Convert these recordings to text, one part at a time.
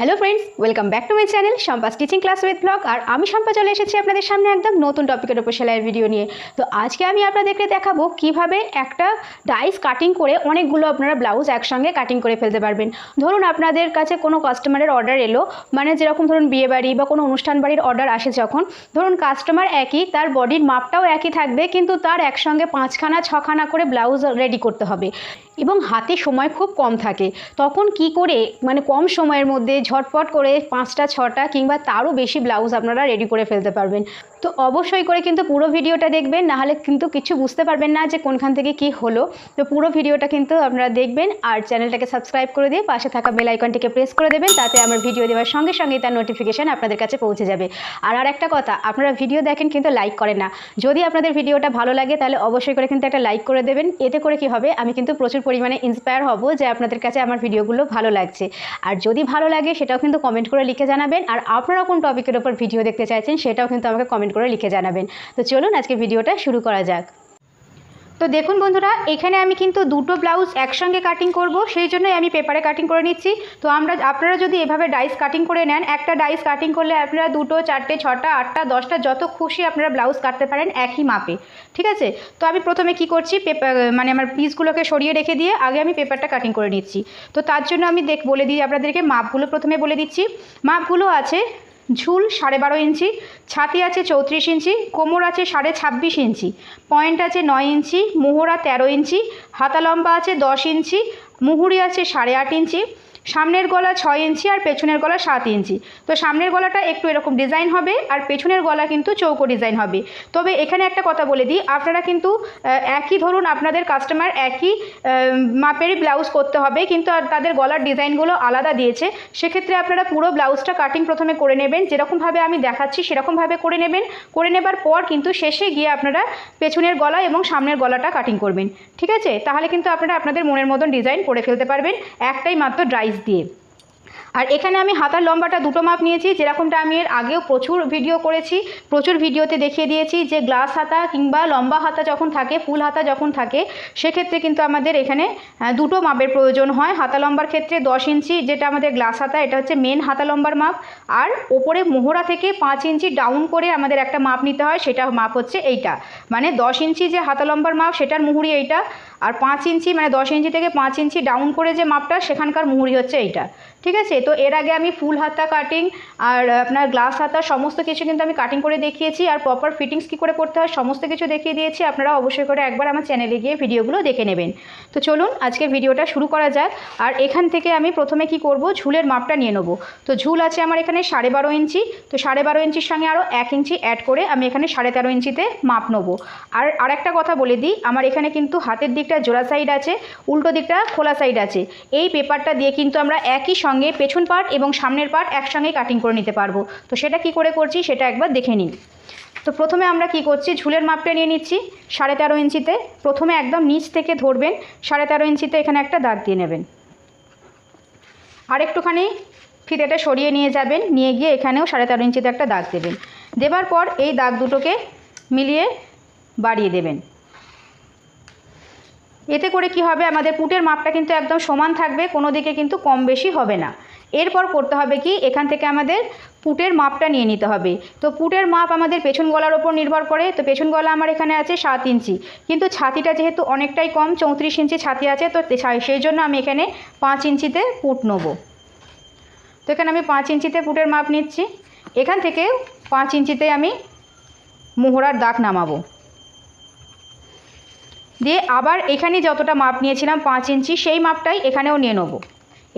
Hello friends welcome back to my channel Shampa stitching class with blog আর আমি শম্পা চলে এসেছি আপনাদের সামনে একদম নতুন টপিকের উপর সেলাইয়ের ভিডিও নিয়ে। তো আজকে আমি আপনাদেরকে দেখাবো কীভাবে একটা ডাইস কাটিং করে অনেকগুলো আপনারা ব্লাউজ একসঙ্গে কাটিং করে ফেলতে পারবেন। ধরুন আপনাদের কাছে কোনো কাস্টমারের অর্ডার এলো মানে যেরকম ধরুন বিয়ে বাড়ি বা কোনো অনুষ্ঠান বাড়ির অর্ডার আসে যখন, ধরুন কাস্টমার একই, তার বডির মাপটাও একই থাকবে, কিন্তু তার একসঙ্গে পাঁচখানা, ছখানা করে ব্লাউজ রেডি করতে হবে। এবং হাতে সময় খুব কম থাকে। তখন কি করে মানে কম সময়ের মধ্যে ঝটপট করে পাঁচটা, ছটা কিংবা তারও বেশি ব্লাউজ আপনারা রেডি করে ফেলতে পারবেন। তো অবশ্যই করে কিন্তু পুরো ভিডিওটা দেখবেন, নাহলে কিন্তু কিছু বুঝতে পারবেন না যে কোনখান থেকে কি হলো। তো পুরো ভিডিওটা কিন্তু আপনারা দেখবেন, আর চ্যানেলটাকে সাবস্ক্রাইব করে দিয়ে পাশে থাকা বেল আইকনটিকে প্রেস করে দেবেন, তাতে আমার ভিডিও দেওয়ার সঙ্গে সঙ্গে তার নোটিফিকেশান আপনাদের কাছে পৌঁছে যাবে। আর আর একটা কথা, আপনারা ভিডিও দেখেন কিন্তু লাইক করেন না। যদি আপনাদের ভিডিওটা ভালো লাগে, তাহলে অবশ্যই করে কিন্তু একটা লাইক করে দেবেন। এতে করে কি হবে, আমি কিন্তু প্রচুর পরিমাণে ইন্সপায়ার হব যে আপনাদের কাছে আমার ভিডিওগুলো ভালো লাগছে। আর যদি ভালো লাগে, সেটাও কিন্তু কমেন্ট করে লিখে জানাবেন। আর আপনারা কোন টপিকের ওপর ভিডিও দেখতে চাইছেন, সেটাও কিন্তু আমাকে কমেন্ট করে লিখে জানাবেন। তো চলুন আজকে ভিডিওটা শুরু করা যাক। তো দেখুন বন্ধুরা, এখানে আমি কিন্তু দুটো ব্লাউজ একসঙ্গে কাটিং করব, সেই জন্যই আমি পেপারে কাটিং করে নিচ্ছি। তো আমরা, আপনারা যদি এভাবে ডাইস কাটিং করে নেন, একটা ডাইস কাটিং করলে আপনারা দুটো, চারটে, ছটা, আটটা, দশটা, যত খুশি আপনারা ব্লাউজ কাটতে পারেন একই মাপে। ঠিক আছে? তো আমি প্রথমে কি করছি পেপার মানে আমার পিসগুলোকে সরিয়ে রেখে দিয়ে আগে আমি পেপারটা কাটিং করে নিচ্ছি। তো তার জন্য আমি দেখ, বলে দিই আপনাদেরকে, মাপগুলো প্রথমে বলে দিচ্ছি। মাপগুলো আছে ঝুল সাড়ে বারো ইঞ্চি, ছাতি আছে চৌত্রিশ ইঞ্চি, কোমর আছে সাড়ে ছাব্বিশ ইঞ্চি, পয়েন্ট আছে নয় ইঞ্চি, মোহরা তেরো ইঞ্চি, হাতা লম্বা আছে দশ ইঞ্চি, মুহুরি আছে সাড়ে আট ইঞ্চি সামনের গলা ছয় ইঞ্চি আর পেছনের গলা সাত ইঞ্চি। তো সামনের গলাটা একটু এরকম ডিজাইন হবে আর পেছনের গলা কিন্তু চৌকো ডিজাইন হবে। তবে এখানে একটা কথা বলে দিই, আপনারা কিন্তু একই ধরুন আপনাদের কাস্টমার একই মাপেরই ব্লাউজ করতে হবে, কিন্তু আর তাদের গলার ডিজাইনগুলো আলাদা দিয়েছে। সেক্ষেত্রে আপনারা পুরো ব্লাউজটা কাটিং প্রথমে করে নেবেন, যেরকমভাবে আমি দেখাচ্ছি সেরকমভাবে করে নেবেন। করে নেবার পর কিন্তু শেষে গিয়ে আপনারা পেছনের গলা এবং সামনের গলাটা কাটিং করবেন। ঠিক আছে? তাহলে কিন্তু আপনারা আপনাদের মনের মতন ডিজাইন করে ফেলতে পারবেন। একটাই মাত্র ড্রাইস দিয়ে। আর এখানে আমি হাতার লম্বাটা দুটো মাপ নিয়েছি, যেরকমটা আমি এর আগেও প্রচুর ভিডিও করেছি, প্রচুর ভিডিওতে দেখিয়ে দিয়েছি যে গ্লাস হাতা কিংবা লম্বা হাতা যখন থাকে, ফুল হাতা যখন থাকে, সেক্ষেত্রে কিন্তু আমাদের এখানে দুটো মাপের প্রয়োজন হয়। হাতা লম্বার ক্ষেত্রে দশ ইঞ্চি, যেটা আমাদের গ্লাস হাতা, এটা হচ্ছে মেন হাতা লম্বার মাপ। আর ওপরে মোহরা থেকে পাঁচ ইঞ্চি ডাউন করে আমাদের একটা মাপ নিতে হয়, সেটা মাপ হচ্ছে এইটা। মানে দশ ইঞ্চি যে হাতা লম্বার মাপ, সেটার মুহুরি এইটা। আর পাঁচ ইঞ্চি মানে দশ ইঞ্চি থেকে পাঁচ ইঞ্চি ডাউন করে যে মাপটা, সেখানকার মুহুরি হচ্ছে এইটা। ঠিক আছে? তো এর আগে আমি ফুল হাতা কাটিং আর আপনার গ্লাস হাতা সমস্ত কিছু কিন্তু আমি কাটিং করে দেখিয়েছি আর প্রপার ফিটিংস কী করে করতে হয় সমস্ত কিছু দেখিয়ে দিয়েছি। আপনারা অবশ্যই করে একবার আমার চ্যানেলে গিয়ে ভিডিওগুলো দেখে নেবেন। তো চলুন আজকে ভিডিওটা শুরু করা যাক আর এখান থেকে আমি প্রথমে কি করব? ঝুলের মাপটা নিয়ে নেব। তো ঝুল আছে আমার এখানে সাড়ে বারো ইঞ্চি। তো সাড়ে বারো ইঞ্চির সঙ্গে আরও এক ইঞ্চি অ্যাড করে আমি এখানে সাড়ে তেরো ইঞ্চিতে মাপ নেব। আর আরেকটা কথা বলে দিই, আমার এখানে কিন্তু হাতের দিকটা জোড়া সাইড আছে, উল্টো দিকটা খোলা সাইড আছে। এই পেপারটা দিয়ে কিন্তু আমরা একই সঙ্গে পেছন পার্ট এবং সামনের পার্ট একসঙ্গে কাটিং করে নিতে পারব। তো সেটা কি করে করছি সেটা একবার দেখে নিন। তো প্রথমে আমরা কি করছি, ঝুলের মাপটা নিয়ে নিচ্ছি সাড়ে তেরো ইঞ্চিতে। প্রথমে একদম নিচ থেকে ধরবেন, সাড়ে তেরো ইঞ্চিতে এখানে একটা দাগ দিয়ে নেবেন। আর একটুখানি ফিতেটা সরিয়ে নিয়ে যাবেন, নিয়ে গিয়ে এখানেও সাড়ে তেরো ইঞ্চিতে একটা দাগ দেবেন। দেবার পর এই দাগ দুটোকে মিলিয়ে বাড়িয়ে দেবেন। এতে করে কি হবে? আমাদের পুটের মাপটা কিন্তু একদম সমান থাকবে, কোনো দিকে কিন্তু কম বেশি হবে না। এরপর করতে হবে কি? এখান থেকে আমাদের পুটের মাপটা নিয়ে নিতে হবে। তো পুটের মাপ আমাদের পেছন গলার ওপর নির্ভর করে। তো পেছন গলা আমার এখানে আছে সাত ইঞ্চি। কিন্তু ছাতিটা যেহেতু অনেকটাই কম, চৌত্রিশ ইঞ্চি ছাতি আছে, তো সেই জন্য আমি এখানে পাঁচ ইঞ্চিতে পুট নেব। তো এখানে আমি পাঁচ ইঞ্চিতে পুটের মাপ নিচ্ছি। এখান থেকে পাঁচ ইঞ্চিতে আমি মোহরার দাগ নামাবো। দিয়ে আবার এখানে যতটা মাপ নিয়েছিলাম পাঁচ ইঞ্চি, সেই মাপটাই এখানেও নিয়ে নেব।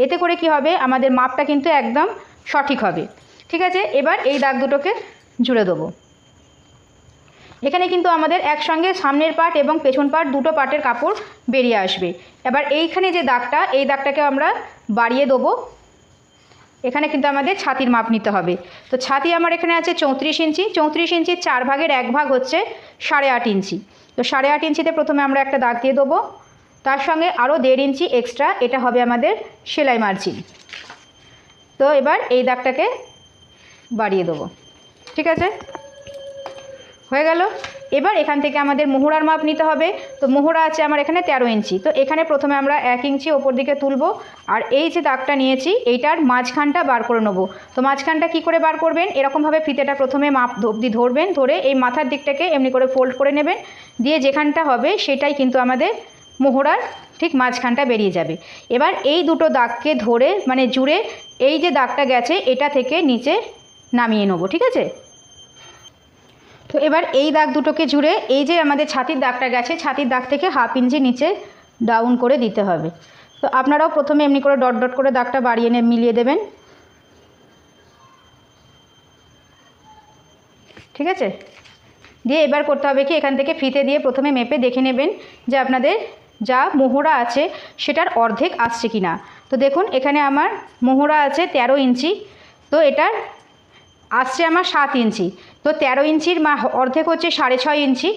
এতে করে কি হবে? আমাদের মাপটা কিন্তু একদম সঠিক হবে। ঠিক আছে? এবার এই দাগ দুটোকে জুড়ে দেবো। এখানে কিন্তু আমাদের একসঙ্গে সামনের পার্ট এবং পেছন পার্ট দুটো পার্টের কাপড় বেরিয়ে আসবে। এবার এইখানে যে দাগটা, এই দাগটাকে আমরা বাড়িয়ে দেবো। এখানে কিন্তু আমাদের ছাতির মাপ নিতে হবে। তো ছাতি আমার এখানে আছে চৌত্রিশ ইঞ্চি। চৌত্রিশ ইঞ্চির চার ভাগের এক ভাগ হচ্ছে সাড়ে আট ইঞ্চি। তো সাড়ে আট ইঞ্চিতে প্রথমে আমরা একটা দাগ দিয়ে দেবো। তার সঙ্গে আরও দেড় ইঞ্চি এক্সট্রা এটা হবে আমাদের সেলাই মার্জিন তো এবার এই দাগটাকে বাড়িয়ে দেবো। ঠিক আছে? হয়ে গেল। এবার এখান থেকে আমাদের মোহরার মাপ নিতে হবে। তো মোহরা আছে আমার এখানে তেরো ইঞ্চি। তো এখানে প্রথমে আমরা এক ইঞ্চি ওপর দিকে তুলবো। আর এই যে দাগটা নিয়েছি, এইটার মাঝখানটা বার করে নেব। তো মাঝখানটা কি করে বার করবেন? এরকমভাবে ফিতেটা প্রথমে মাপ অবধি ধরবেন, ধরে এই মাথার দিকটাকে এমনি করে ফোল্ড করে নেবেন। দিয়ে যেখানটা হবে সেটাই কিন্তু আমাদের মোহরার ঠিক মাঝখানটা বেরিয়ে যাবে। এবার এই দুটো দাগকে ধরে মানে জুড়ে এই যে দাগটা গেছে, এটা থেকে নিচে নামিয়ে নেব, ঠিক আছে? তো এবার এই দাগ দুটোকে জুড়ে এই যে আমাদের ছাতির দাগটা গেছে, ছাতির দাগ থেকে হাফ ইঞ্চি নিচে ডাউন করে দিতে হবে। তো আপনারাও প্রথমে এমনি করে ডট ডট করে দাগটা বাড়িয়ে নে মিলিয়ে দেবেন। ঠিক আছে? দিয়ে এবার করতে হবে কি, এখান থেকে ফিতে দিয়ে প্রথমে মেপে দেখে নেবেন যে আপনাদের যা মোহরা আছে সেটার অর্ধেক আসছে কি না তো দেখুন, এখানে আমার মোহরা আছে তেরো ইঞ্চি। তো এটার আসছে আমার সাত ইঞ্চি। তো তেরো ইঞ্চির মা অর্ধেক হচ্ছে সাড়ে ছয় ইঞ্চি।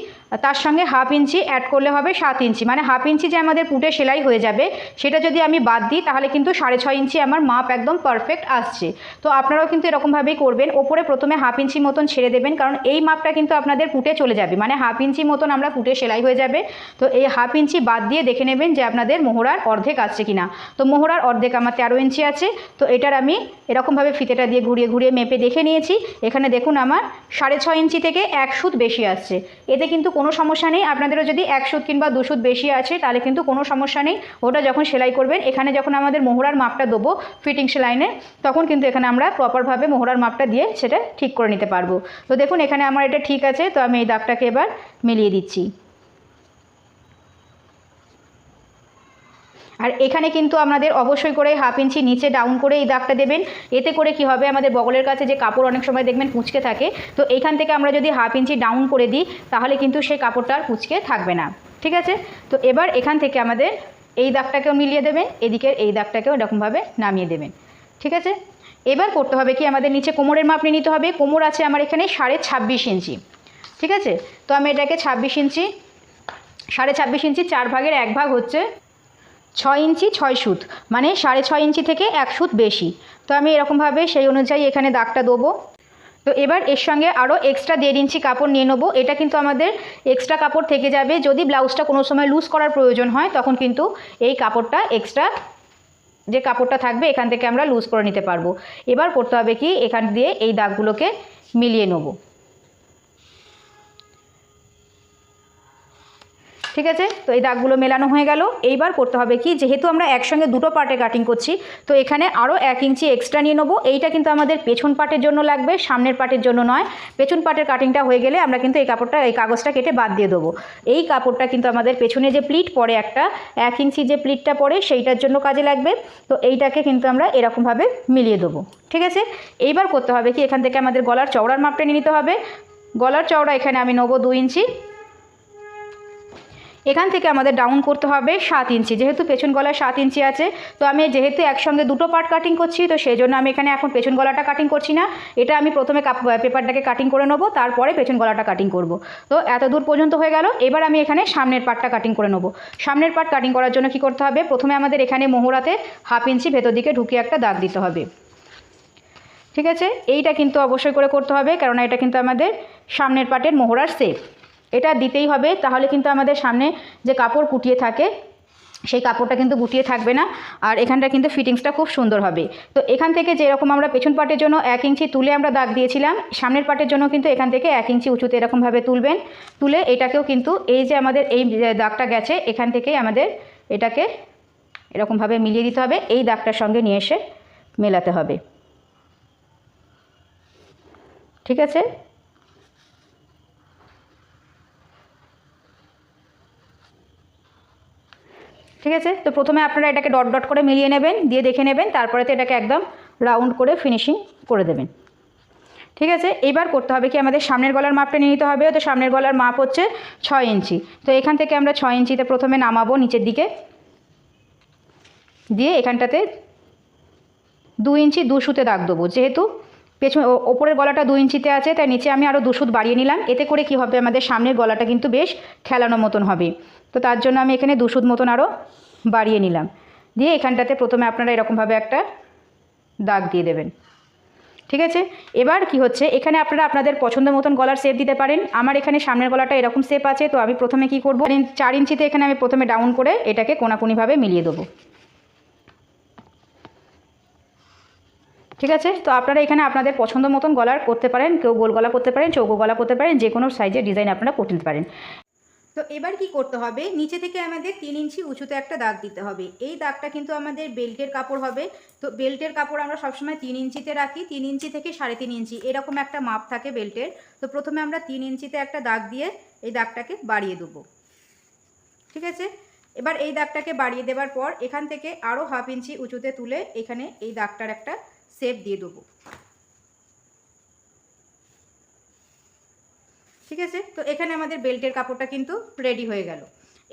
তার সঙ্গে হাফ ইঞ্চি অ্যাড করলে হবে সাত ইঞ্চি। মানে হাফ ইঞ্চি যে আমাদের পুটে সেলাই হয়ে যাবে, সেটা যদি আমি বাদ দিই, তাহলে কিন্তু সাড়ে ছয় ইঞ্চি আমার মাপ একদম পারফেক্ট আসছে। তো আপনারাও কিন্তু এরকমভাবেই করবেন। ওপরে প্রথমে হাফ ইঞ্চি মতন ছেড়ে দেবেন, কারণ এই মাপটা কিন্তু আপনাদের পুটে চলে যাবে। মানে হাফ ইঞ্চি মতন আমরা পুটে সেলাই হয়ে যাবে। তো এই হাফ ইঞ্চি বাদ দিয়ে দেখে নেবেন যে আপনাদের মোহরার অর্ধেক আসছে কিনা। তো মোহরার অর্ধেক আমার তেরো ইঞ্চি আছে। তো এটার আমি এরকমভাবে ফিতেটা দিয়ে ঘুরিয়ে ঘুরিয়ে মেপে দেখে নিয়েছি। এখানে দেখুন আমার সাড়ে ছয় ইঞ্চি থেকে এক সুত বেশি আসছে। এতে কিন্তু কোনো সমস্যা নেই। আপনাদেরও যদি এক কিংবা দু বেশি আছে, তাহলে কিন্তু কোনো সমস্যা নেই। ওটা যখন সেলাই করবেন, এখানে যখন আমাদের মোহরার মাপটা দেবো ফিটিং সেলাইনে তখন কিন্তু এখানে আমরা প্রপারভাবে মোহরার মাপটা দিয়ে সেটা ঠিক করে নিতে পারব। তো দেখুন, এখানে আমার এটা ঠিক আছে। তো আমি এই দাগটাকে এবার মিলিয়ে দিচ্ছি। আর এখানে কিন্তু আমাদের অবশ্যই করে হাফ ইঞ্চি নিচে ডাউন করে এই দাগটা দেবেন। এতে করে কি হবে? আমাদের বগলের কাছে যে কাপড় অনেক সময় দেখবেন কুঁচকে থাকে। তো এইখান থেকে আমরা যদি হাফ ইঞ্চি ডাউন করে দিই, তাহলে কিন্তু সেই কাপড়টা আর কুঁচকে থাকবে না। ঠিক আছে? তো এবার এখান থেকে আমাদের এই দাগটাকেও মিলিয়ে দেবেন, এদিকের এই দাগটাকেও এরকমভাবে নামিয়ে দেবেন। ঠিক আছে? এবার করতে হবে কি? আমাদের নিচে কোমরের মাপ নিয়ে নিতে হবে। কোমর আছে আমার এখানে সাড়ে ছাব্বিশ ইঞ্চি ঠিক আছে? তো আমি এটাকে ছাব্বিশ ইঞ্চি সাড়ে ছাব্বিশ ইঞ্চি চার ভাগের এক ভাগ হচ্ছে ছয় ইঞ্চি ছয় সুত মানে সাড়ে ছয় ইঞ্চি থেকে এক সুত বেশি। তো আমি এরকমভাবে সেই অনুযায়ী এখানে দাগটা দেবো। তো এবার এর সঙ্গে আরও এক্সট্রা দেড় ইঞ্চি কাপড় নিয়ে নেব। এটা কিন্তু আমাদের এক্সট্রা কাপড় থেকে যাবে। যদি ব্লাউজটা কোনো সময় লুজ করার প্রয়োজন হয়, তখন কিন্তু এই কাপড়টা এক্সট্রা যে কাপড়টা থাকবে, এখান থেকে আমরা লুজ করে নিতে পারব। এবার করতে হবে কি? এখান দিয়ে এই দাগগুলোকে মিলিয়ে নেব। ঠিক আছে? তো এই দাগগুলো মেলানো হয়ে গেল। এইবার করতে হবে কি, যেহেতু আমরা একসঙ্গে দুটো পার্টে কাটিং করছি, তো এখানে আরও এক ইঞ্চি এক্সট্রা নিয়ে নেব। এইটা কিন্তু আমাদের পেছন পার্টের জন্য লাগবে, সামনের পার্টের জন্য নয়। পেছন পার্টের কাটিংটা হয়ে গেলে আমরা কিন্তু এই কাপড়টা, এই কাগজটা কেটে বাদ দিয়ে দেবো। এই কাপড়টা কিন্তু আমাদের পেছনে যে প্লিট পড়ে একটা এক ইঞ্চি যে প্লিটটা পড়ে সেইটার জন্য কাজে লাগবে। তো এইটাকে কিন্তু আমরা এরকমভাবে মিলিয়ে দেবো। ঠিক আছে? এইবার করতে হবে কি, এখান থেকে আমাদের গলার চওড়ার মাপটা নিয়ে নিতে হবে। গলার চওড়া এখানে আমি নেব দু ইঞ্চি। এখান থেকে আমাদের ডাউন করতে হবে সাত ইঞ্চি। যেহেতু পেছন গলায় সাত ইঞ্চি আছে, তো আমি যেহেতু একসঙ্গে দুটো পার্ট কাটিং করছি, তো সেই জন্য আমি এখানে এখন পেছন গলাটা কাটিং করছি না। এটা আমি প্রথমে পেপারটাকে কাটিং করে নেব, তারপরে পেছন গলাটা কাটিং করব। তো এত দূর পর্যন্ত হয়ে গেল, এবার আমি এখানে সামনের পার্টটা কাটিং করে নেব। সামনের পার্ট কাটিং করার জন্য কি করতে হবে? প্রথমে আমাদের এখানে মোহরাতে হাফ ইঞ্চি ভেতর দিকে ঢুকিয়ে একটা দাগ দিতে হবে। ঠিক আছে? এইটা কিন্তু অবশ্যই করে করতে হবে কারণ এটা কিন্তু আমাদের সামনের পার্টের মোহরার সেপ এটা দিতেই হবে। তাহলে কিন্তু আমাদের সামনে যে কাপড় কুটিয়ে থাকে, সেই কাপড়টা কিন্তু গুটিয়ে থাকবে না। আর এখানটা কিন্তু ফিটিংসটা খুব সুন্দর হবে। তো এখান থেকে যেরকম আমরা পেছন পাটের জন্য এক ইঞ্চি তুলে আমরা দাগ দিয়েছিলাম, সামনের পাটের জন্য কিন্তু এখান থেকে এক ইঞ্চি উঁচুতে এরকমভাবে তুলবেন। তুলে এটাকেও কিন্তু এই যে আমাদের এই দাগটা গেছে, এখান থেকেই আমাদের এটাকে এরকমভাবে মিলিয়ে দিতে হবে। এই দাগটার সঙ্গে নিয়ে এসে মেলাতে হবে। ঠিক আছে? ঠিক আছে? তো প্রথমে আপনারা এটাকে ডট ডট করে মিলিয়ে নেবেন, দিয়ে দেখে নেবেন তারপরে তো এটাকে একদম রাউন্ড করে ফিনিশিং করে দেবেন। ঠিক আছে? এইবার করতে হবে কি আমাদের সামনের গলার মাপটা নিয়ে নিতে হবে। তো সামনের গলার মাপ হচ্ছে ছয় ইঞ্চি। তো এখান থেকে আমরা ছয় ইঞ্চিতে প্রথমে নামাবো নিচের দিকে। দিয়ে এখানটাতে দু ইঞ্চি দু সুতে দাগ দেবো। যেহেতু পেছন ওপরের গলাটা দু ইঞ্চিতে আছে, তাই নিচে আমি আরও দু সুত বাড়িয়ে নিলাম। এতে করে কি হবে, আমাদের সামনের গলাটা কিন্তু বেশ খেলানো মতন হবে। তো তার জন্য আমি এখানে দু সুত মতন আরও বাড়িয়ে নিলাম। দিয়ে এখানটাতে প্রথমে আপনারা এরকমভাবে একটা দাগ দিয়ে দেবেন। ঠিক আছে? এবার কি হচ্ছে, এখানে আপনারা আপনাদের পছন্দ মতন গলার শেপ দিতে পারেন। আমার এখানে সামনের গলাটা এরকম শেপ আছে, তো আমি প্রথমে কি করব? চার ইঞ্চিতে এখানে আমি প্রথমে ডাউন করে এটাকে কোনাকুনিভাবে মিলিয়ে দেবো। ঠিক আছে? তো আপনারা এখানে আপনাদের পছন্দ মতন গলার করতে পারেন, কেউ গোল গলা করতে পারেন চৌকো গলা করতে পারেন যে কোনো সাইজের ডিজাইন আপনারা করতে পারেন। তো এবার কি করতে হবে? নিচে থেকে আমাদের তিন ইঞ্চি উঁচুতে একটা দাগ দিতে হবে। এই দাগটা কিন্তু আমাদের বেল্টের কাপড় হবে। তো বেল্টের কাপড় আমরা সবসময় তিন ইঞ্চিতে রাখি। তিন ইঞ্চি থেকে সাড়ে তিন ইঞ্চি এরকম একটা মাপ থাকে বেল্টের। তো প্রথমে আমরা তিন ইঞ্চিতে একটা দাগ দিয়ে এই দাগটাকে বাড়িয়ে দেবো। ঠিক আছে? এবার এই দাগটাকে বাড়িয়ে দেওয়ার পর এখান থেকে আরও হাফ ইঞ্চি উঁচুতে তুলে এখানে এই দাগটার একটা শেপ দিয়ে দেবো। ঠিক আছে? তো এখানে আমাদের বেল্টের কাপড়টা কিন্তু রেডি হয়ে গেল।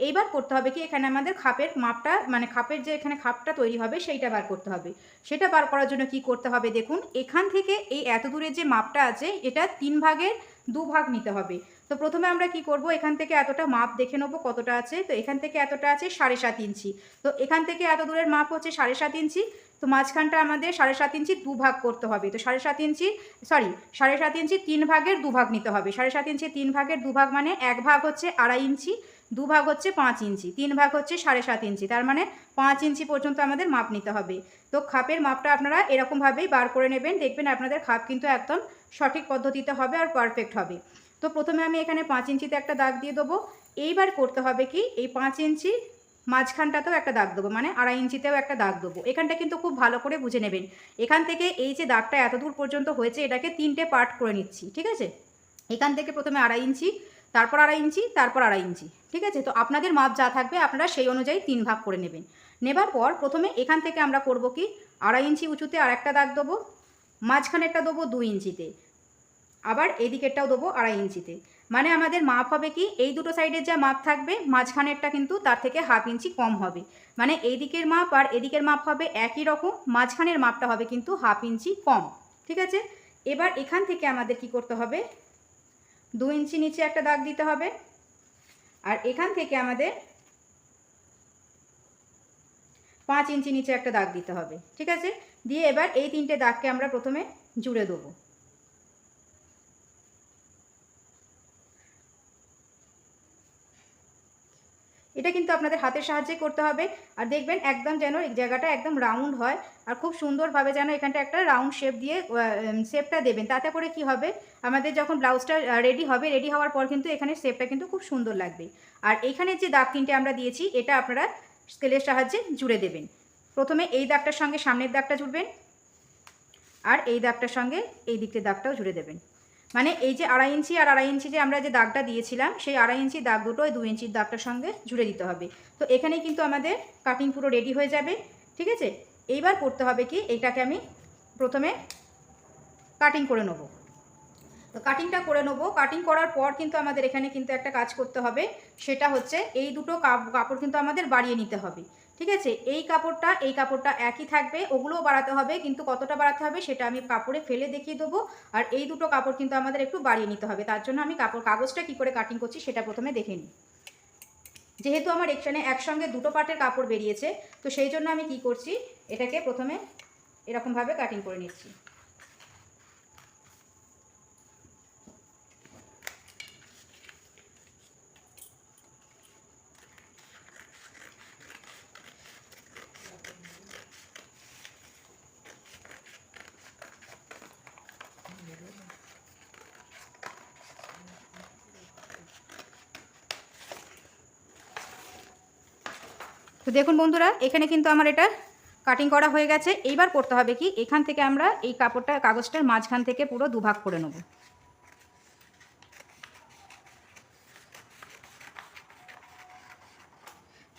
এইবার করতে হবে কি, এখানে আমাদের খাপের মাপটা মানে খাপের যে এখানে খাপটা তৈরি হবে সেইটা বার করতে হবে। সেটা বার করার জন্য কি করতে হবে দেখুন, এখান থেকে এই এত দূরের যে মাপটা আছে, এটা তিন ভাগের দু ভাগ নিতে হবে। তো প্রথমে আমরা কি করব? এখান থেকে এতটা মাপ দেখে নেব কতটা আছে। তো এখান থেকে এতটা আছে সাড়ে সাত ইঞ্চি। তো এখান থেকে এত দূরের মাপ হচ্ছে সাড়ে সাত ইঞ্চি। তো মাঝখানটা আমাদের সাড়ে সাত ইঞ্চি দু ভাগ করতে হবে। তো সাড়ে সাত ইঞ্চি সরি সাড়ে সাত ইঞ্চি তিন ভাগের দু ভাগ নিতে হবে। সাড়ে সাত ইঞ্চি তিন ভাগের দু ভাগ মানে এক ভাগ হচ্ছে আড়াই ইঞ্চি, দু ভাগ হচ্ছে পাঁচ ইঞ্চি, তিন ভাগ হচ্ছে সাড়ে সাত ইঞ্চি। তার মানে পাঁচ ইঞ্চি পর্যন্ত আমাদের মাপ নিতে হবে। তো খাপের মাপটা আপনারা এরকমভাবেই বার করে নেবেন। দেখবেন আপনাদের খাপ কিন্তু একদম সঠিক পদ্ধতিতে হবে আর পারফেক্ট হবে। তো প্রথমে আমি এখানে পাঁচ ইঞ্চিতে একটা দাগ দিয়ে দেবো। এইবার করতে হবে কি, এই পাঁচ ইঞ্চি মাঝখানটাতেও একটা দাগ দেবো মানে আড়াই ইঞ্চিতেও একটা দাগ দেবো। এখানটা কিন্তু খুব ভালো করে বুঝে নেবেন। এখান থেকে এই যে দাগটা এত দূর পর্যন্ত হয়েছে, এটাকে তিনটে পার্ট করে নিচ্ছি, ঠিক আছে? এখান থেকে প্রথমে আড়াই ইঞ্চি, তারপর আড়াই ইঞ্চি, তারপর আড়াই ইঞ্চি, ঠিক আছে? তো আপনাদের মাপ যা থাকবে, আপনারা সেই অনুযায়ী তিন ভাগ করে নেবেন। নেবার পর প্রথমে এখান থেকে আমরা করব কি, আড়াই ইঞ্চি উঁচুতে আর একটা দাগ দেবো, মাঝখানেরটা দেবো দুই ইঞ্চিতে। আবার এদিকেরটাও দেবো আড়াই ইঞ্চিতে। মানে আমাদের মাপ হবে কি, এই দুটো সাইডের যা মাপ থাকবে, মাঝখানেরটা কিন্তু তার থেকে হাফ ইঞ্চি কম হবে। মানে এই দিকের মাপ আর এদিকের মাপ হবে একই রকম, মাঝখানের মাপটা হবে কিন্তু হাফ ইঞ্চি কম। ঠিক আছে? এবার এখান থেকে আমাদের কি করতে হবে? দু ইঞ্চি নিচে একটা দাগ দিতে হবে। আর এখান থেকে আমাদের পাঁচ ইঞ্চি নিচে একটা দাগ দিতে হবে। ঠিক আছে? দিয়ে এবার এই তিনটে দাগকে আমরা প্রথমে জুড়ে দেবো। এটা কিন্তু আপনাদের হাতের সাহায্যে করতে হবে। আর দেখবেন একদম যেন জায়গাটা একদম রাউন্ড হয়। আর খুব সুন্দরভাবে যেন এখানটা একটা রাউন্ড শেপ দিয়ে শেপটা দেবেন। তাতে করে কি হবে? আমাদের যখন ব্লাউজটা রেডি হবে রেডি হওয়ার পর কিন্তু এখানে শেপটা কিন্তু খুব সুন্দর লাগবে। আর এখানে যে দাগ তিনটে আমরা দিয়েছি, এটা আপনারা স্কেলের সাহায্যে জুড়ে দেবেন। প্রথমে এই দাগটার সঙ্গে সামনের দাগটা জুড়বেন। আর এই দাগটার সঙ্গে এই দিকটার দাগটাও জুড়ে দেবেন। মানে এই যে আড়াই ইঞ্চি আর আড়াই ইঞ্চি যে আমরা যে দাগটা দিয়েছিলাম, সেই আড়াই ইঞ্চি দাগ দুটো ওই দু ইঞ্চির দাগটার সঙ্গে জুড়ে দিতে হবে। তো এখানে কিন্তু আমাদের কাটিং পুরো রেডি হয়ে যাবে, ঠিক আছে? এইবার করতে হবে কি? এইটাকে আমি প্রথমে কাটিং করে নেব। তো কাটিংটা করে নেব। কাটিং করার পর কিন্তু আমাদের এখানে কিন্তু একটা কাজ করতে হবে, সেটা হচ্ছে এই দুটো কাপড় কিন্তু আমাদের বাড়িয়ে নিতে হবে। ঠিক আছে? এই কাপড়টা এই কাপড়টা একই থাকবে, ওগুলোও বাড়াতে হবে, কিন্তু কতটা বাড়াতে হবে সেটা আমি কাপড়ে ফেলে দেখিয়ে দেবো। আর এই দুটো কাপড় কিন্তু আমাদের একটু বাড়িয়ে নিতে হবে, তার জন্য আমি কাপড়, কাগজটা কি করে কাটিং করছি সেটা প্রথমে দেখে নিই। যেহেতু আমার এখানে একসঙ্গে দুটো পাটের কাপড় বেরিয়েছে, তো সেই জন্য আমি কি করছি, এটাকে প্রথমে এরকমভাবে কাটিং করে নিচ্ছি। তো দেখুন বন্ধুরা, এখানে কিন্তু আমার এটা কাটিং করা হয়ে গেছে। এইবার করতে হবে কি, এখান থেকে আমরা এই কাপড়টা কাগজটার মাঝখান থেকে পুরো দুভাগ করে নেব।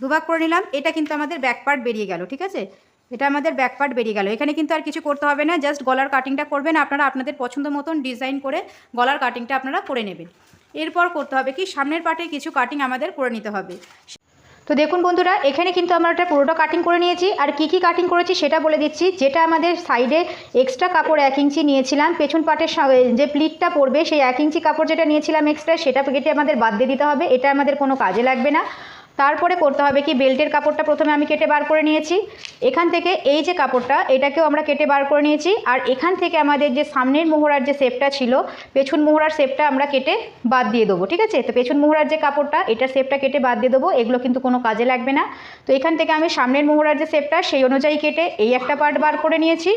দুভাগ করে নিলাম, এটা কিন্তু আমাদের ব্যাক পার্ট বেরিয়ে গেল, ঠিক আছে? এটা আমাদের ব্যাক পার্ট বেরিয়ে গেল। এখানে কিন্তু আর কিছু করতে হবে না জাস্ট গলার কাটিংটা করবেন, আপনারা আপনাদের পছন্দ মতন ডিজাইন করে গলার কাটিংটা আপনারা করে নেবেন। এরপর করতে হবে কি, সামনের পার্টে কিছু কাটিং আমাদের করে নিতে হবে। তো দেখুন বন্ধুরা, এখানে কিন্তু আমরা একটা পুরোটা কাটিং করে নিয়েছি। আর কি কি কাটিং করেছি সেটা বলে দিচ্ছি। যেটা আমাদের সাইডে এক্সট্রা কাপড় এক ইঞ্চি নিয়েছিলাম। পেছন পাটের যে প্লিটটা পড়বে, সেই এক ইঞ্চি কাপড় যেটা নিয়েছিলাম এক্সট্রা সেটা কেটে আমাদের বাদ দিয়ে দিতে হবে। এটা আমাদের কোনো কাজে লাগবে না। তারপরে করতে হবে কি, বেল্টের কাপড়টা প্রথমে আমি কেটে বার করে নিয়েছি। এখান থেকে এই যে কাপড়টা, এটাকেও আমরা কেটে বার করে নিয়েছি। আর এখান থেকে আমাদের যে সামনের মোহরার যে শেপটা ছিল, পেছন মোহরার শেপটা আমরা কেটে বাদ দিয়ে দেবো, ঠিক আছে? তো পেছন মোহরার যে কাপড়টা, এটার শেপটা কেটে বাদ দিয়ে দেবো, এগুলো কিন্তু কোনো কাজে লাগবে না। তো এখান থেকে আমি সামনের মোহরার যে শেপটা, সেই অনুযায়ী কেটে এই একটা পার্ট বার করে নিয়েছি।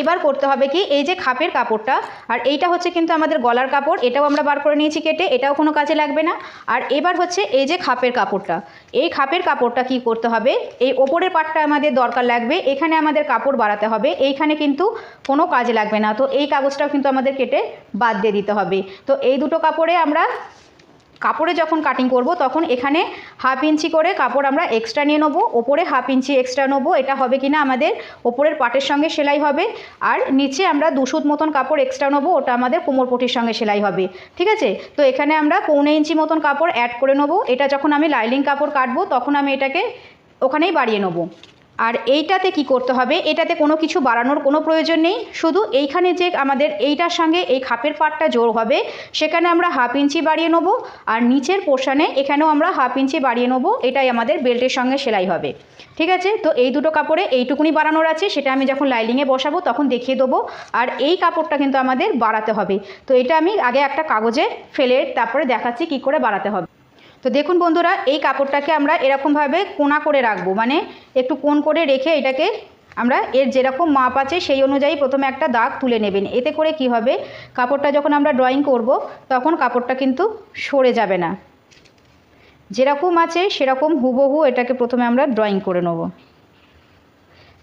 এবার করতে হবে কি? এই যে খাপের কাপড়টা, আর এইটা হচ্ছে কিন্তু আমাদের গলার কাপড়, এটাও আমরা বার করে নিয়েছি কেটে, এটাও কোনো কাজে লাগবে না। আর এবার হচ্ছে এই যে খাপের কাপড়টা, এই খাপের কাপড়টা কি করতে হবে? এই ওপরের পাটটা আমাদের দরকার লাগবে, এখানে আমাদের কাপড় বাড়াতে হবে, এইখানে কিন্তু কোনো কাজে লাগবে না। তো এই কাগজটাও কিন্তু আমাদের কেটে বাদ দিয়ে দিতে হবে। তো এই দুটো কাপড়ে আমরা কাপড়ে যখন কাটিং করব, তখন এখানে হাফ ইঞ্চি করে কাপড় আমরা এক্সট্রা নিয়ে নেব। ওপরে হাফ ইঞ্চি এক্সট্রা নেব। এটা হবে কিনা আমাদের ওপরের পাটের সঙ্গে সেলাই হবে। আর নিচে আমরা দুশুত মতন কাপড় এক্সট্রা নেব। ওটা আমাদের কোমর কোমরপটির সঙ্গে সেলাই হবে। ঠিক আছে? তো এখানে আমরা পৌনে ইঞ্চি মতন কাপড় অ্যাড করে নেব। এটা যখন আমি লাইলিং কাপড় কাটবো, তখন আমি এটাকে ওখানেই বাড়িয়ে নেব। আর এইটাতে কি করতে হবে? এটাতে কোনো কিছু বাড়ানোর কোনো প্রয়োজন নেই। শুধু এইখানে যে আমাদের এইটার সঙ্গে এই খাপের পাটটা জোর হবে, সেখানে আমরা হাফ ইঞ্চি বাড়িয়ে নেব আর নিচের পোর্শানে এখানেও আমরা হাফ ইঞ্চি বাড়িয়ে নেব। এটাই আমাদের বেল্টের সঙ্গে সেলাই হবে। ঠিক আছে? তো এই দুটো কাপড়ে এইটুকুনি বাড়ানোর আছে। সেটা আমি যখন লাইলিংয়ে বসাবো তখন দেখিয়ে দেবো। আর এই কাপড়টা কিন্তু আমাদের বাড়াতে হবে। তো এটা আমি আগে একটা কাগজে ফেলে তারপরে দেখাচ্ছি কি করে বাড়াতে হবে। তো দেখুন বন্ধুরা, এই কাপড়টাকে আমরা এরকমভাবে কোনা করে রাখব। মানে একটু কোন করে রেখে এটাকে আমরা এর যেরকম মাপ আছে সেই অনুযায়ী প্রথমে একটা দাগ তুলে নেবেন। এতে করে কি হবে, কাপড়টা যখন আমরা ড্রয়িং করব, তখন কাপড়টা কিন্তু সরে যাবে না। যেরকম আছে সেরকম হুবহু এটাকে প্রথমে আমরা ড্রয়িং করে নেব।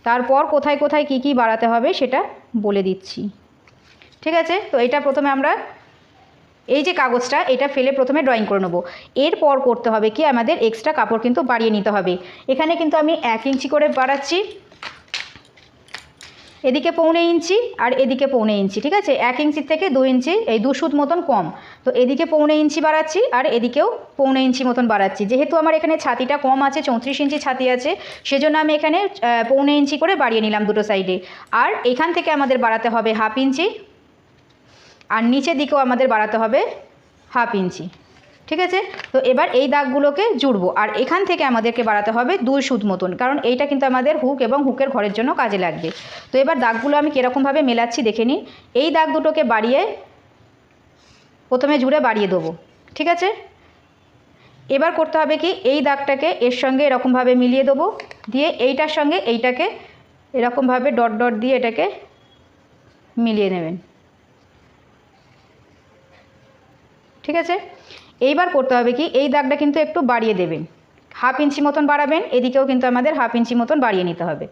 তারপর কোথায় কোথায় কি কি বাড়াতে হবে সেটা বলে দিচ্ছি। ঠিক আছে? তো এটা প্রথমে আমরা এই যে কাগজটা, এটা ফেলে প্রথমে ড্রয়িং করে নেব। এরপর করতে হবে কি, আমাদের এক্সট্রা কাপড় কিন্তু বাড়িয়ে নিতে হবে। এখানে কিন্তু আমি এক ইঞ্চি করে বাড়াচ্ছি। এদিকে পৌনে ইঞ্চি আর এদিকে পৌনে ইঞ্চি, ঠিক আছে? এক ইঞ্চির থেকে দু ইঞ্চি, এই দু মতন কম। তো এদিকে পৌনে ইঞ্চি বাড়াচ্ছি আর এদিকেও পৌনে ইঞ্চি মতন বাড়াচ্ছি। যেহেতু আমার এখানে ছাতিটা কম আছে, চৌত্রিশ ইঞ্চি ছাতি আছে, সেজন্য আমি এখানে পৌনে ইঞ্চি করে বাড়িয়ে নিলাম দুটো সাইডে আর এখান থেকে আমাদের বাড়াতে হবে হাফ ইঞ্চি। আর নিচের দিকেও আমাদের বাড়াতে হবে হাফ ইঞ্চি। ঠিক আছে? তো এবার এই দাগগুলোকে জুড়বো। আর এখান থেকে আমাদেরকে বাড়াতে হবে দুই সুদ মতন, কারণ এইটা কিন্তু আমাদের হুক এবং হুকের ঘরের জন্য কাজে লাগবে। তো এবার দাগগুলো আমি কীরকমভাবে মেলাচ্ছি দেখে নিই। এই দাগ দুটোকে বাড়িয়ে প্রথমে জুড়ে বাড়িয়ে দেবো। ঠিক আছে? এবার করতে হবে কি, এই দাগটাকে এর সঙ্গে এরকমভাবে মিলিয়ে দেবো। দিয়ে এইটার সঙ্গে এইটাকে এরকমভাবে ডট ডট দিয়ে এটাকে মিলিয়ে নেবেন। ঠিক আছে? এইবার করতে হবে কি, এই দাগটা কিন্তু একটু বাড়িয়ে দেবেন হাফ ইঞ্চি মতন বাড়াবেন, এদিকেও কিন্তু আমাদের হাফ ইঞ্চি মতন বাড়িয়ে নিতে হবে।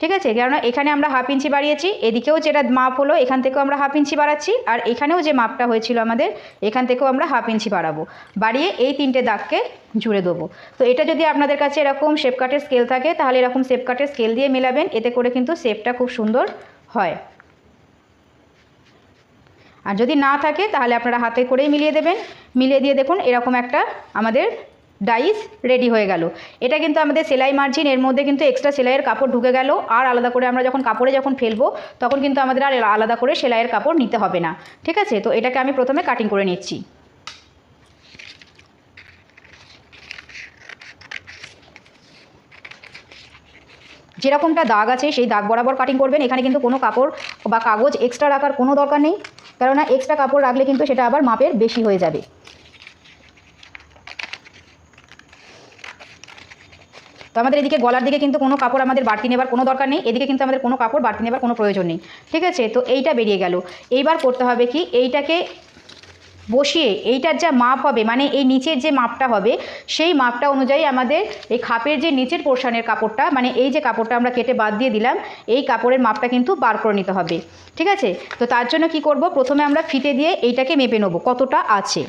ঠিক আছে? কেননা এখানে আমরা হাফ ইঞ্চি বাড়িয়েছি, এদিকেও যেটা মাপ হলো, এখান থেকেও আমরা হাফ ইঞ্চি বাড়াচ্ছি, আর এখানেও যে মাপটা হয়েছিল আমাদের, এখান থেকেও আমরা হাফ ইঞ্চি বাড়াবো। বাড়িয়ে এই তিনটে দাগকে জুড়ে দেবো। তো এটা যদি আপনাদের কাছে এরকম শেপ কাটের স্কেল থাকে, তাহলে এরকম শেপ কাটের স্কেল দিয়ে মেলাবেন, এতে করে কিন্তু শেপটা খুব সুন্দর হয়। আর যদি না থাকে, তাহলে আপনারা হাতে করেই মিলিয়ে দেবেন। মিলিয়ে দিয়ে দেখুন, এরকম একটা আমাদের ডাইস রেডি হয়ে গেল। এটা কিন্তু আমাদের সেলাই মার্জিন, এর মধ্যে কিন্তু এক্সট্রা সেলাইয়ের কাপড় ঢুকে গেল। আর আলাদা করে আমরা যখন কাপড়ে যখন ফেলব, তখন কিন্তু আমাদের আর আলাদা করে সেলাইয়ের কাপড় নিতে হবে না। ঠিক আছে? তো এটাকে আমি প্রথমে কাটিং করে নিচ্ছি। যেরকমটা দাগ আছে, সেই দাগ বরাবর কাটিং করবেন। এখানে কিন্তু কোনো কাপড় বা কাগজ এক্সট্রা রাখার কোনো দরকার নেই। কেননা এক্সট্রা কাপড় রাখলে কিন্তু সেটা আবার মাপের বেশি হয়ে যাবে। তো আমাদের এদিকে গলার দিকে কিন্তু কোনো কাপড় আমাদের বাড়তি নেবার কোনো দরকার নেই, এদিকে কিন্তু আমাদের কোনো কাপড় বাড়তি নেবার কোনো প্রয়োজন নেই, ঠিক আছে? তো এইটা বেরিয়ে গেল। এইবার করতে হবে কি? এইটাকে বসিয়ে এইটার যা মাপ হবে মানে এই নিচের যে মাপটা হবে, সেই মাপটা অনুযায়ী আমাদের এই খাপের যে নিচের পোর্শনের কাপড়টা মানে এই যে কাপড়টা আমরা কেটে বাদ দিয়ে দিলাম, এই কাপড়ের মাপটা কিন্তু বার করে নিতে হবে। ঠিক আছে? তো তার জন্য কি করব? প্রথমে আমরা ফিতে দিয়ে এইটাকে মেপে নেব, কতটা আছে।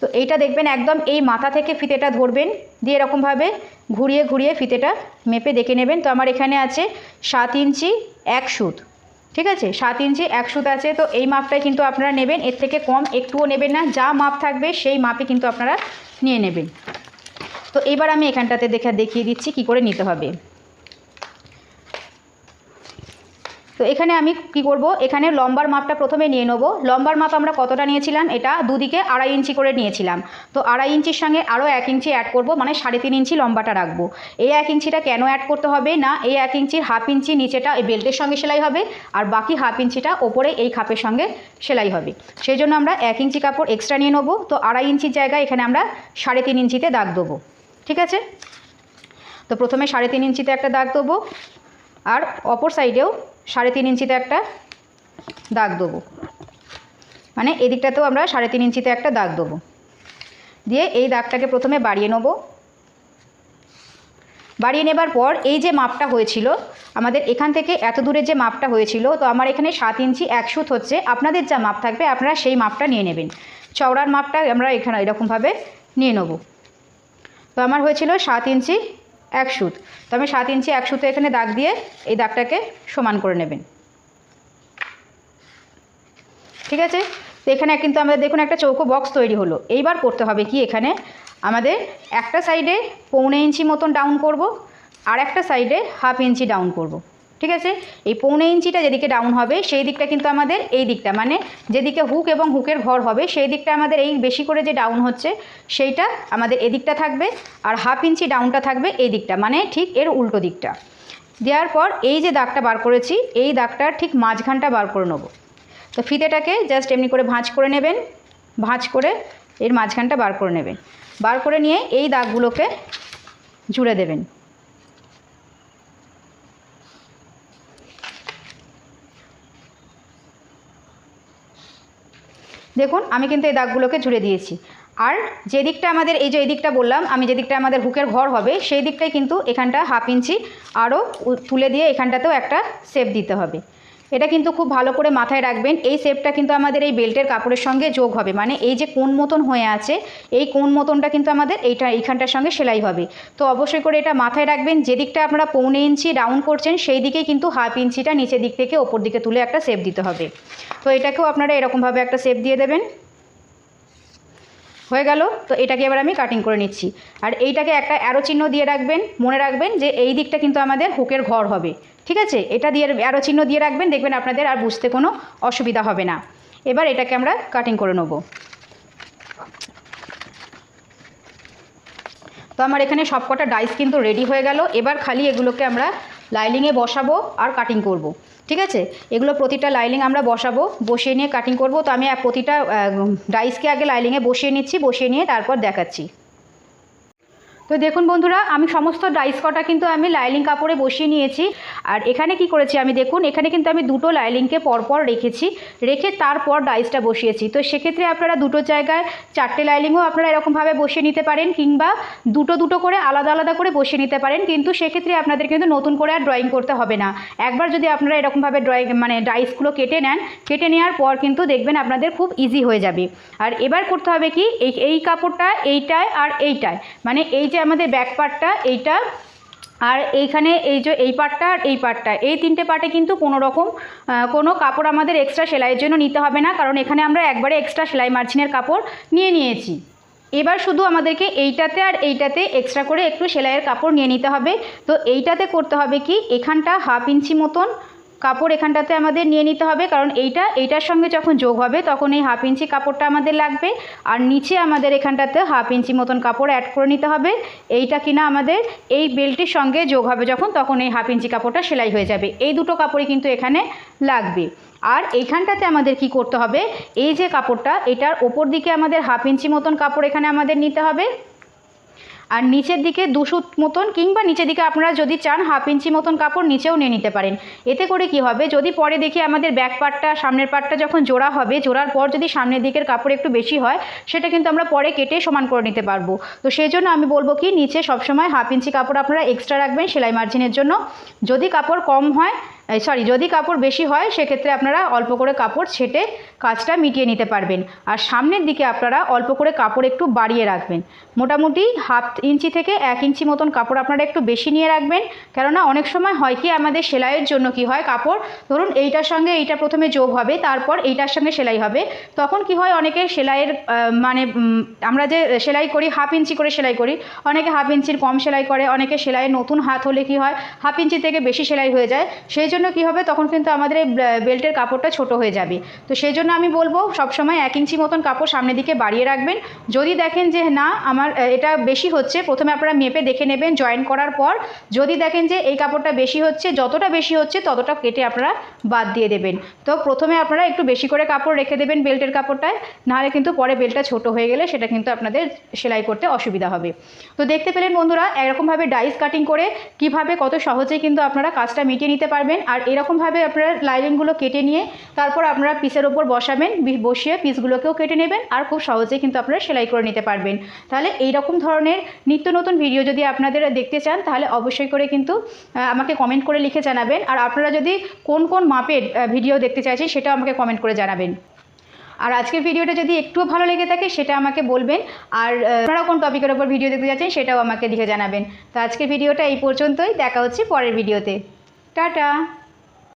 তো এইটা দেখবেন একদম এই মাথা থেকে ফিতেটা ধরবেন, দিয়ে এরকমভাবে ঘুরিয়ে ঘুরিয়ে ফিতেটা মেপে দেখে নেবেন। তো আমার এখানে আছে সাত ইঞ্চি, এক সুত। ঠিক আছে? সাত ইঞ্চি, এক সুত আছে, তো এই মাপটাই কিন্তু আপনারা নেবেন। এর থেকে কম একটুও নেবেন না। যা মাপ থাকবে, সেই মাপে কিন্তু আপনারা নিয়ে নেবেন। তো এবার আমি এখানটাতে দেখে দেখিয়ে দিচ্ছি কি করে নিতে হবে। তো এখানে আমি কি করব? এখানে লম্বার মাপটা প্রথমে নিয়ে নেব। লম্বার মাপ আমরা কতটা নিয়েছিলাম? এটা দুদিকে আড়াই ইঞ্চি করে নিয়েছিলাম। তো আড়াই ইঞ্চির সঙ্গে আরও এক ইঞ্চি অ্যাড করব মানে সাড়ে তিন ইঞ্চি লম্বাটা রাখব। এই এক ইঞ্চিটা কেন অ্যাড করতে হবে? না, এই এক ইঞ্চির হাফ ইঞ্চি নিচেটা এই বেল্টের সঙ্গে সেলাই হবে, আর বাকি হাফ ইঞ্চিটা ওপরে এই খাপের সঙ্গে সেলাই হবে। সেই জন্য আমরা এক ইঞ্চি কাপড় এক্সট্রা নিয়ে নেব। তো আড়াই ইঞ্চির জায়গায় এখানে আমরা সাড়ে তিন ইঞ্চিতে দাগ দেবো। ঠিক আছে? তো প্রথমে সাড়ে তিন ইঞ্চিতে একটা দাগ দেবো, আর অপর সাইডেও সাড়ে তিন ইঞ্চিতে একটা দাগ দেবো। মানে এদিকটাতেও আমরা সাড়ে তিন ইঞ্চিতে একটা দাগ দেবো। দিয়ে এই দাগটাকে প্রথমে বাড়িয়ে নেব। বাড়িয়ে নেবার পর এই যে মাপটা হয়েছিল, আমাদের এখান থেকে এত দূরের যে মাপটা হয়েছিল, তো আমার এখানে সাত ইঞ্চি এক সুত হচ্ছে, আপনাদের যা মাপ থাকবে আপনারা সেই মাপটা নিয়ে নেবেন। চওড়ার মাপটা আমরা এখানে এরকমভাবে নিয়ে নেব। তো আমার হয়েছিল সাত ইঞ্চি এক সুত। তো আমি সাত ইঞ্চি এক সুতো এখানে দাগ দিয়ে এই দাগটাকে সমান করে নেবেন। ঠিক আছে? তো এখানে কিন্তু আমাদের দেখুন একটা চৌকো বক্স তৈরি হলো। এইবার করতে হবে কি? এখানে আমাদের একটা সাইডে পৌনে ইঞ্চি মতন ডাউন করব আর একটা সাইডে হাফ ইঞ্চি ডাউন করব। ঠিক আছে? এই পৌনে ইঞ্চিটা যেদিকে ডাউন হবে, সেই দিকটা কিন্তু আমাদের এই দিকটা মানে যেদিকে হুক এবং হুকের ঘর হবে, সেই দিকটা আমাদের এই বেশি করে যে ডাউন হচ্ছে, সেইটা আমাদের এদিকটা থাকবে আর হাফ ইঞ্চি ডাউনটা থাকবে এই দিকটা মানে ঠিক এর উল্টো দিকটা। দেওয়ার পর এই যে দাগটা বার করেছি, এই দাগটার ঠিক মাঝখানটা বার করে নেব। তো ফিতেটাকে জাস্ট এমনি করে ভাঁজ করে নেবেন, ভাঁজ করে এর মাঝখানটা বার করে নেবেন। বার করে নিয়ে এই দাগগুলোকে জুড়ে দেবেন। দেখুন, আমি কিন্তু এই দাগগুলোকে জুড়ে দিয়েছি। আর যে দিকটা আমাদের, এই যে এই দিকটা বললাম, আমি যে দিকটা আমাদের হুকের ঘর হবে, সেই দিকটাই কিন্তু এখানটা হাফ ইঞ্চি আরও তুলে দিয়ে এখানটাতেও একটা শেপ দিতে হবে। এটা কিন্তু খুব ভালো করে মাথায় রাখবেন, এই শেপটা কিন্তু আমাদের এই বেল্টের কাপড়ের সঙ্গে যোগ হবে। মানে এই যে কোন মতন হয়ে আছে, এই কোন মতনটা কিন্তু আমাদের এইটা, এইখানটার সঙ্গে সেলাই হবে। তো অবশ্যই করে এটা মাথায় রাখবেন যেদিকটা আপনারা পৌনে ইঞ্চি রাউন্ড করছেন, সেই দিকেই কিন্তু হাফ ইঞ্চিটা নিচের দিক থেকে ওপর দিকে তুলে একটা শেপ দিতে হবে। তো এটাকেও আপনারা এরকমভাবে একটা শেপ দিয়ে দেবেন। হয়ে গেল, তো এটাকে এবার আমি কাটিং করে নিচ্ছি। আর এইটাকে একটা অ্যারো চিহ্ন দিয়ে রাখবেন, মনে রাখবেন যে এই দিকটা কিন্তু আমাদের হুকের ঘর হবে, ঠিক আছে? এটা দিয়ে অ্যারো চিহ্ন দিয়ে রাখবেন, দেখবেন আপনাদের আর বুঝতে কোনো অসুবিধা হবে না। এবার এটাকে আমরা কাটিং করে নেব। তো আমার এখানে সবকটা ডাইস কিন্তু রেডি হয়ে গেল। এবার খালি এগুলোকে আমরা লাইলিংয়ে বসাবো আর কাটিং করব। ঠিক আছে? এগুলো প্রতিটা লাইলিং আমরা বসাবো, বসিয়ে নিয়ে কাটিং করব। তো আমি প্রতিটা ডাইসকে আগে লাইলিংয়ে বসিয়ে নিচ্ছি, বসিয়ে নিয়ে তারপর দেখাচ্ছি। তো দেখুন বন্ধুরা, আমি সমস্ত ডাইস কটা কিন্তু আমি লাইলিং কাপড়ে বসিয়ে নিয়েছি। আর এখানে কি করেছি আমি দেখুন, এখানে কিন্তু আমি দুটো লাইলিংকে পরপর রেখেছি, রেখে তারপর ডাইসটা বসিয়েছি। তো সেক্ষেত্রে আপনারা দুটো জায়গায় চারটে লাইলিংও আপনারা এরকমভাবে বসিয়ে নিতে পারেন, কিংবা দুটো দুটো করে আলাদা আলাদা করে বসিয়ে নিতে পারেন, কিন্তু সেক্ষেত্রে আপনাদের কিন্তু নতুন করে আর ড্রয়িং করতে হবে না। একবার যদি আপনারা এরকমভাবে ড্রয়িং মানে ডাইসগুলো কেটে নেন, কেটে নেওয়ার পর কিন্তু দেখবেন আপনাদের খুব ইজি হয়ে যাবে। আর এবার করতে হবে কি, এই এই কাপড়টা এইটায় আর এইটায় মানে এই যে আমাদের ব্যাক পার্টটা এইটা, আর এইখানে এই যে এই পার্টটা আর এই পার্টটা এই তিনটে পার্টে কিন্তু কোনো রকম কোনো কাপড় আমাদের এক্সট্রা সেলাইয়ের জন্য নিতে হবে না, কারণ এখানে আমরা একবারে এক্সট্রা সেলাই মার্জিনের কাপড় নিয়ে নিয়েছি। এবার শুধু আমাদেরকে এইটাতে আর এইটাতে এক্সট্রা করে একটু সেলাইয়ের কাপড় নিয়ে নিতে হবে। তো এইটাতে করতে হবে কি, এখানটা হাফ ইঞ্চি মতন কাপড় এখানটাতে আমাদের নিয়ে নিতে হবে, কারণ এইটা, এইটার সঙ্গে যখন যোগ হবে তখন এই হাফ ইঞ্চি কাপড়টা আমাদের লাগবে। আর নিচে আমাদের এখানটাতে হাফ ইঞ্চি মতন কাপড় অ্যাড করে নিতে হবে। এইটা কিনা আমাদের এই বেল্টের সঙ্গে যোগ হবে যখন, তখন এই হাফ ইঞ্চি কাপড়টা সেলাই হয়ে যাবে। এই দুটো কাপড়ই কিন্তু এখানে লাগবে। আর এইখানটাতে আমাদের কি করতে হবে? এই যে কাপড়টা, এটার ওপর দিকে আমাদের হাফ ইঞ্চি মতন কাপড় এখানে আমাদের নিতে হবে। আর নিচের দিকে দুশো মতন কিংবা নিচের দিকে আপনারা যদি চান হাফ ইঞ্চি মতন কাপড় নিচেও নিয়ে নিতে পারেন। এতে করে কি হবে? যদি পরে দেখি আমাদের ব্যাক পার্টটা সামনের পার্টটা যখন জোড়া হবে, জোড়ার পর যদি সামনের দিকের কাপড় একটু বেশি হয়, সেটা কিন্তু আমরা পরে কেটে সমান করে নিতে পারব। তো সেই জন্য আমি বলব কি, নিচে সবসময় হাফ ইঞ্চি কাপড় আপনারা এক্সট্রা রাখবেন সেলাই মার্জিনের জন্য। যদি কাপড় কম হয় সরি যদি কাপড় বেশি হয়, সেক্ষেত্রে আপনারা অল্প করে কাপড় ছেটে কাজটা মিটিয়ে নিতে পারবেন। আর সামনের দিকে আপনারা অল্প করে কাপড় একটু বাড়িয়ে রাখবেন। মোটামুটি হাফ ইঞ্চি থেকে এক ইঞ্চি মতন কাপড় আপনারা একটু বেশি নিয়ে রাখবেন। কেননা অনেক সময় হয় কি, আমাদের সেলাইয়ের জন্য কি হয়, কাপড় ধরুন এইটার সঙ্গে এইটা প্রথমে যোগ হবে, তারপর এইটার সঙ্গে সেলাই হবে। তখন কি হয়, অনেকে সেলাইয়ের মানে আমরা যে সেলাই করি, হাফ ইঞ্চি করে সেলাই করি, অনেকে হাফ ইঞ্চির কম সেলাই করে, অনেকে সেলাইয়ের নতুন হাত হলে কি হয়, হাফ ইঞ্চি থেকে বেশি সেলাই হয়ে যায়। সেই জন্য জন্য কি হবে? তখন কিন্তু আমাদের এই বেল্টের কাপড়টা ছোট হয়ে যাবে। তো সেই জন্য আমি বলব, সবসময় এক ইঞ্চি মতন কাপড় সামনের দিকে বাড়িয়ে রাখবেন। যদি দেখেন যে, না, আমার এটা বেশি হচ্ছে, প্রথমে আপনারা মেপে দেখে নেবেন, জয়েন করার পর। যদি দেখেন যে, এই কাপড়টা বেশি হচ্ছে, যতটা বেশি হচ্ছে, ততটা কেটে আপনারা বাদ দিয়ে দেবেন। তো প্রথমে আপনারা একটু বেশি করে কাপড় রেখে দেবেন বেল্টের কাপড়টায়। নাহলে কিন্তু পরে বেল্টটা ছোট হয়ে গেলে সেটা কিন্তু আপনাদের সেলাই করতে অসুবিধা হবে। তো দেখতে পেলেন বন্ধুরা এরকমভাবে ডাইস কাটিং করে কীভাবে কত সহজেই কিন্তু আপনারা কাজটা মিটিয়ে নিতে পারবেন। আর এরকমভাবে আপনারা লাইনিংগুলো কেটে নিয়ে তারপর আপনারা পিসের ওপর বসাবেন বসিয়ে পিসগুলোকেও কেটে নেবেন আর খুব সহজেই কিন্তু আপনারা সেলাই করে নিতে পারবেন। তাহলে এইরকম ধরনের নিত্য নতুন ভিডিও যদি আপনাদের দেখতে চান, তাহলে অবশ্যই করে কিন্তু আমাকে কমেন্ট করে লিখে জানাবেন। আর আপনারা যদি কোন কোন মাপের ভিডিও দেখতে চাইছেন সেটাও আমাকে কমেন্ট করে জানাবেন। আর আজকের ভিডিওটা যদি একটুও ভালো লেগে থাকে, সেটা আমাকে বলবেন। আর আপনারা কোন টপিকের ওপর ভিডিও দেখতে যাচ্ছেন সেটাও আমাকে লিখে জানাবেন। তো আজকের ভিডিওটা এই পর্যন্তই। দেখা হচ্ছে পরের ভিডিওতে 塔塔。